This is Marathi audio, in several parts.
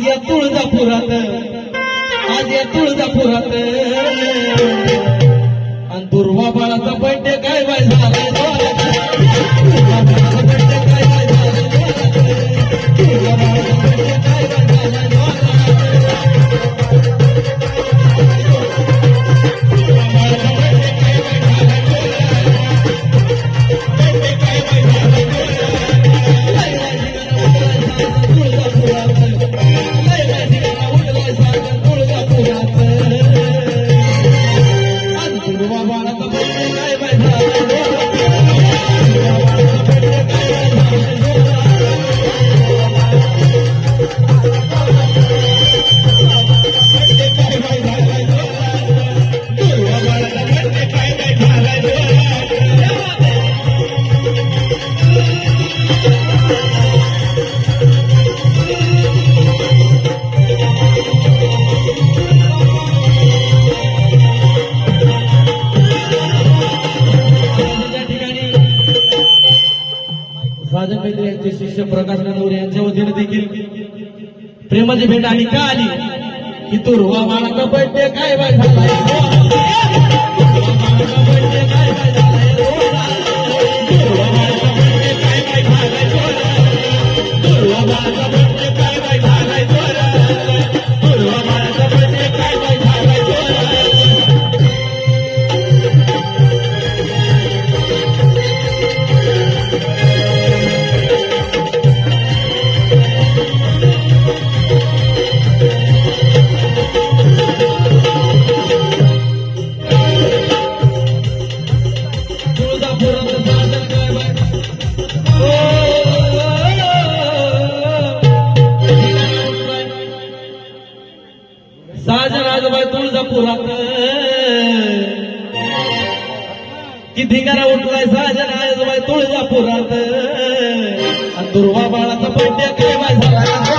आज या तुळजापुरात आज या तुळजापुरात. अध्यक्ष प्रकाश गांधी यांच्या वतीने देखील प्रेमाची भेट आली का आली? की तो रुवा माळाचा बड्डे काय बाय आलोय तुळजापुरात. किती करा उठलाय साजन आजबाई तुळजापुरात. दुर्वा बाळाचा पाट्या काय झाला?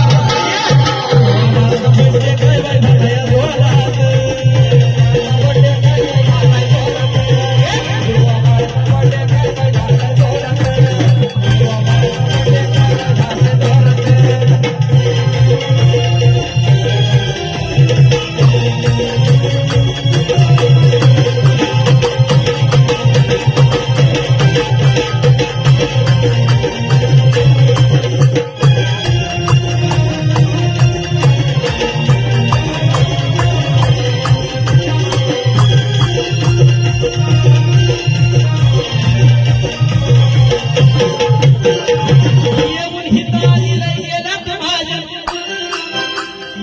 येऊन हिताईला गेलात महाजन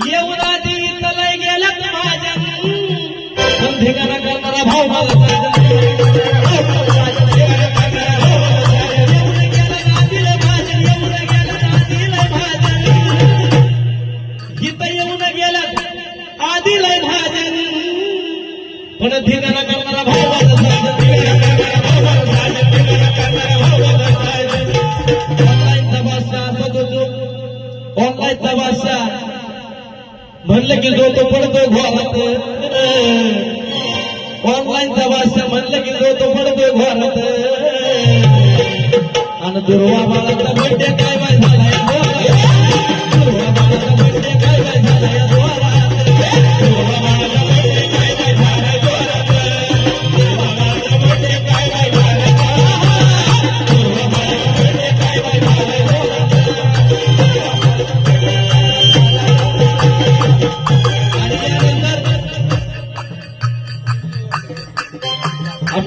येऊन आधी हिताला गेलात महाजन पण ठिकाणा करणारा भाऊ माझा पण धिंगाणा करणारा भाऊ माझा व्हायचा बादशाह म्हणलं की जो तो पडतो घोरात ऑनलाईन बादशाह म्हणलं की जो तो पडतो घोरात. आणि दुर्वा बाळा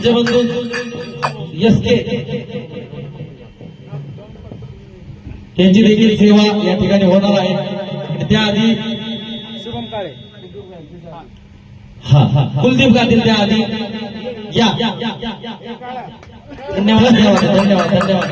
जबंधू एस के. यांची देखील सेवा या ठिकाणी होणार आहे. त्याआधी शुभम काळे. हा हा. कुलदीप गातील त्याआधी. या. धन्यवाद धन्यवाद धन्यवाद धन्यवाद.